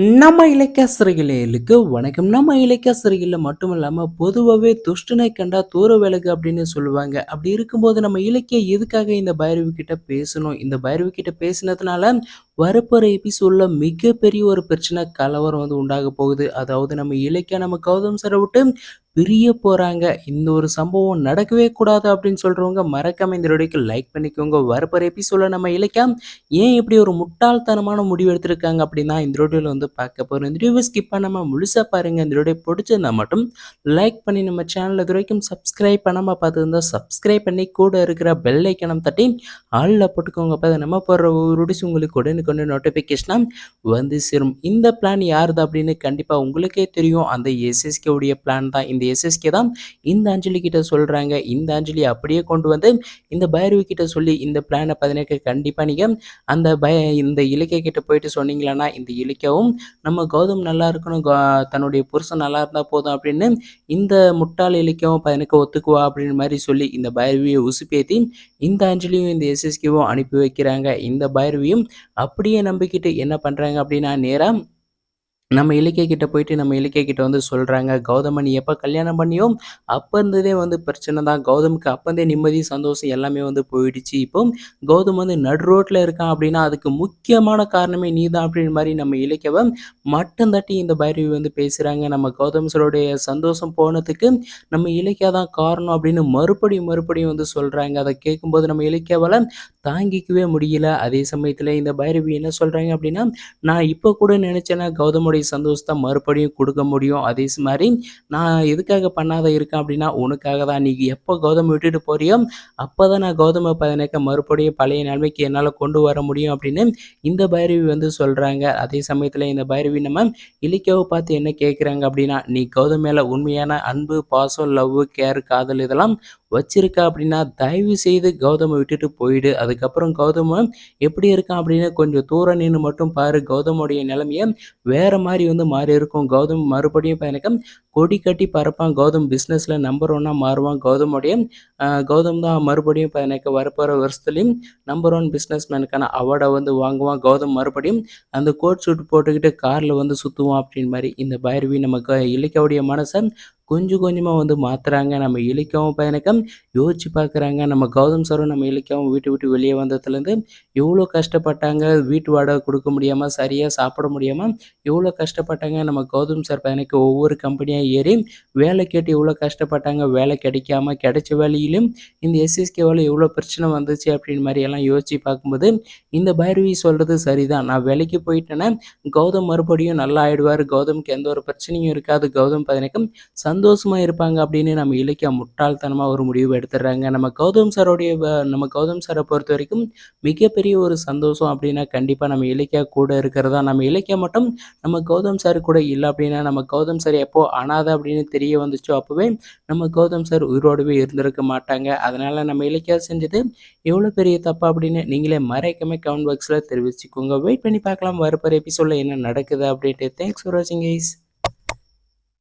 நம்ம இலக்கிய இலக்கியாசிரியர்களுக்கு வணக்கம். நம்ம இலக்கிய சிறையில் மட்டும் இல்லாமல் பொதுவாகவே துஷ்டனை கண்டா தூர விலகு அப்படின்னு சொல்லுவாங்க. அப்படி இருக்கும்போது நம்ம இலக்கிய எதுக்காக இந்த பைரவி கிட்ட பேசணும்? இந்த பைரவி கிட்ட பேசினதுனால வரப்போகிற எபிசோடில் மிகப்பெரிய ஒரு பிரச்சனை கலவரம் வந்து உண்டாக போகுது. அதாவது நம்ம இலக்கிய நம்ம கௌதம் சரை விட்டு பிரிய போகிறாங்க இந்த ஒரு சம்பவம் நடக்கவே கூடாது அப்படின்னு சொல்கிறவங்க மறக்காம இந்த வீடியோக்கு லைக் பண்ணிக்கோங்க. வரப்போகிற எபிசோடில் நம்ம இலக்கியம் ஏன் இப்படி ஒரு முட்டாள்தனமான முடிவு எடுத்திருக்காங்க அப்படின்னா இந்த வீடியோவில் வந்து பார்க்க போகிறோம் இந்த வீடியோவை ஸ்கிப் பண்ணாமல் முழுசாக பாருங்கள் இந்த வீடியோ பிடிச்சிருந்தா மட்டும் லைக் பண்ணி நம்ம சேனலில் இது வரைக்கும் சப்ஸ்கிரைப் பண்ணாமல் பார்த்துருந்தா சப்ஸ்கிரைப் பண்ணி கூட இருக்கிற பெல் ஐக்கனம் தட்டி ஆளில் போட்டுக்கோங்க. அப்போ நம்ம போடுற ஒரு வீடியோஸ் உங்களுக்கு உடனுக்குன்னு நோட்டிஃபிகேஷனாக வந்து சேரும். இந்த பிளான் யாருது அப்படின்னு கண்டிப்பாக உங்களுக்கே தெரியும். அந்த எஸ்எஸ்கே உடைய பிளான் தான். இந்த எஸ்எஸ்கே தான் இந்த அஞ்சலி கிட்ட சொல்கிறாங்க இந்த அஞ்சலி அப்படியே கொண்டு வந்து இந்த பைரவி கிட்ட சொல்லி இந்த பிளானை பதினேக்கு கண்டிப்பாக நீங்கள் அந்த பய இந்த இலக்கிய கிட்ட போயிட்டு சொன்னீங்களான்னா இந்த இலக்கியவும் நம்ம கௌதம் நல்லா இருக்கணும் தன்னுடைய புருஷன் நல்லா இருந்தால் போதும் அப்படின்னு இந்த முட்டாள் இலக்கியம் பதினெக்கு ஒத்துக்குவா அப்படின்னு மாதிரி சொல்லி இந்த பைரவியை உசுப்பேத்தி இந்த அஞ்சலியும் இந்த எஸ்எஸ்கேவும் அனுப்பி வைக்கிறாங்க. இந்த பைரவியும் அப்படியே நம்பிக்கிட்டு என்ன பண்ணுறாங்க அப்படின்னா நேராக நம்ம இலக்கிய கிட்ட போயிட்டு நம்ம இலக்கிய கிட்ட வந்து சொல்கிறாங்க கௌதம நீ எப்போ கல்யாணம் பண்ணியோ அப்போ இருந்ததே வந்து பிரச்சனை தான். கௌதமுக்கு அப்போந்தே நிம்மதி சந்தோஷம் எல்லாமே வந்து போயிடுச்சு. இப்போ கௌதம் வந்து நடு ரோட்டில் இருக்கான் அப்படின்னா அதுக்கு முக்கியமான காரணமே நீ தான் அப்படின்ற மாதிரி நம்ம இலக்கியவை மட்டம் தட்டி இந்த பைரவி வந்து பேசுகிறாங்க நம்ம கௌதம் சரோடைய சந்தோஷம் போனதுக்கு நம்ம இலக்கியா தான் காரணம் அப்படின்னு மறுபடியும் மறுபடியும் வந்து சொல்கிறாங்க அதை கேட்கும்போது நம்ம இலக்கியாவால் தாங்கிக்கவே முடியல. அதே சமயத்தில் இந்த பைரவி என்ன சொல்கிறாங்க அப்படின்னா நான் இப்போ கூட நினச்சேன்னா கௌதமுடைய சந்தோஷத்தை மறுபடியும் கொடுக்க முடியும். அதே மாதிரி நான் எதுக்காக பண்ணாத இருக்கேன் அப்படின்னா உனக்காக தான். நீ எப்போ கௌதம் விட்டுட்டு போறியோ அப்போ தான் நான் கௌதம பதினக்க மறுபடியும் பழைய நிலைமைக்கு என்னால் கொண்டு வர முடியும் அப்படின்னு இந்த பைரவி வந்து சொல்கிறாங்க அதே சமயத்தில் இந்த பைரவி நம்ம இலக்கியாவை பார்த்து என்ன கேட்குறாங்க அப்படின்னா நீ கௌதம் மேலே உண்மையான அன்பு பாசம் லவ் கேர் காதல் இதெல்லாம் வச்சிருக்க அப்படின்னா தயவு செய்து கௌதமை விட்டுட்டு போயிடு. அதுக்கப்புறம் கௌதம எப்படி இருக்கான் அப்படின்னு கொஞ்சம் தூரம் நின்று மட்டும் பாரு. கௌதமுடைய நிலைமையை வேற மாதிரி வந்து மாறி இருக்கும். கௌதம் மறுபடியும் எனக்கு கொடி கட்டி பறப்பான். கௌதம் பிஸ்னஸில் நம்பர் ஒன்னாக மாறுவான். கௌதமுடைய கௌதம் தான் மறுபடியும் எனக்கு வரப்போகிற வருஷத்துலையும் நம்பர் ஒன் பிஸ்னஸ் மேனுக்கான அவார்டை வந்து வாங்குவான். கௌதம் மறுபடியும் அந்த கோட் சூட் போட்டுக்கிட்டு காரில் வந்து சுற்றுவான் அப்படின்னு மாதிரி இந்த பைரவி நமக்கு இலக்கியாவுடைய மனசை கொஞ்சம் கொஞ்சமாக வந்து மாற்றுறாங்க நம்ம இலக்கியாவும் பயணக்கம் யோசிச்சு பார்க்குறாங்க நம்ம கௌதம் சாரும் நம்ம இலக்கியாவும் வீட்டு விட்டு வெளியே வந்ததுலேருந்து எவ்வளோ கஷ்டப்பட்டாங்க. வீட்டு வாடகை கொடுக்க முடியாமல் சரியாக சாப்பிட முடியாமல் எவ்வளோ கஷ்டப்பட்டாங்க. நம்ம கௌதம் சார் பையனுக்கு ஒவ்வொரு கம்பெனியாக ஏறி வேலை கேட்டு எவ்வளோ கஷ்டப்பட்டாங்க. வேலை கிடைக்காம கிடைச்ச வேலையிலும் இந்த எஸ்எஸ்கேவால் எவ்வளோ பிரச்சனை வந்துச்சு அப்படின்னு மாதிரி எல்லாம் யோசிச்சு பார்க்கும்போது இந்த பைரவி சொல்கிறது சரிதான். நான் வேலைக்கு போயிட்டேன்னா கௌதம் மறுபடியும் நல்லா ஆயிடுவார். கௌதமுக்கு எந்த ஒரு பிரச்சனையும் இருக்காது. கௌதம் பதினக்கும் சந்தோஷமாக இருப்பாங்க அப்படின்னு நம்ம இலக்கிய முட்டாள்தனமாக ஒரு முடிவு எடுத்துடுறாங்க. நம்ம கௌதம் சாரோடைய நம்ம கௌதம் சாரை பொறுத்த வரைக்கும் மிகப்பெரிய ஒரு சந்தோஷம் அப்படின்னா கண்டிப்பாக நம்ம இலக்கியா கூட இருக்கிறதா நம்ம இலக்கியா மட்டும் நம்ம கௌதம் சார் கூட இல்லை அப்படின்னா நம்ம கௌதம் சார் எப்போ அனாதை அப்படின்னு தெரிய வந்துச்சோ அப்போவே நம்ம கௌதம் சார் உயிரோடவே இருந்திருக்க மாட்டாங்க. அதனால் நம்ம இலக்கியா செஞ்சது எவ்வளோ பெரிய தப்பு அப்படின்னு நீங்களே மறைக்கமே கமெண்ட் பாக்ஸில் தெரிவிச்சுக்கோங்க. வெயிட் பண்ணி பார்க்கலாம். வரப்போகிற எபிசோடில் என்ன நடக்குது அப்படின்ட்டு. தேங்க்ஸ் ஃபார் வாட்சிங் கைஸ்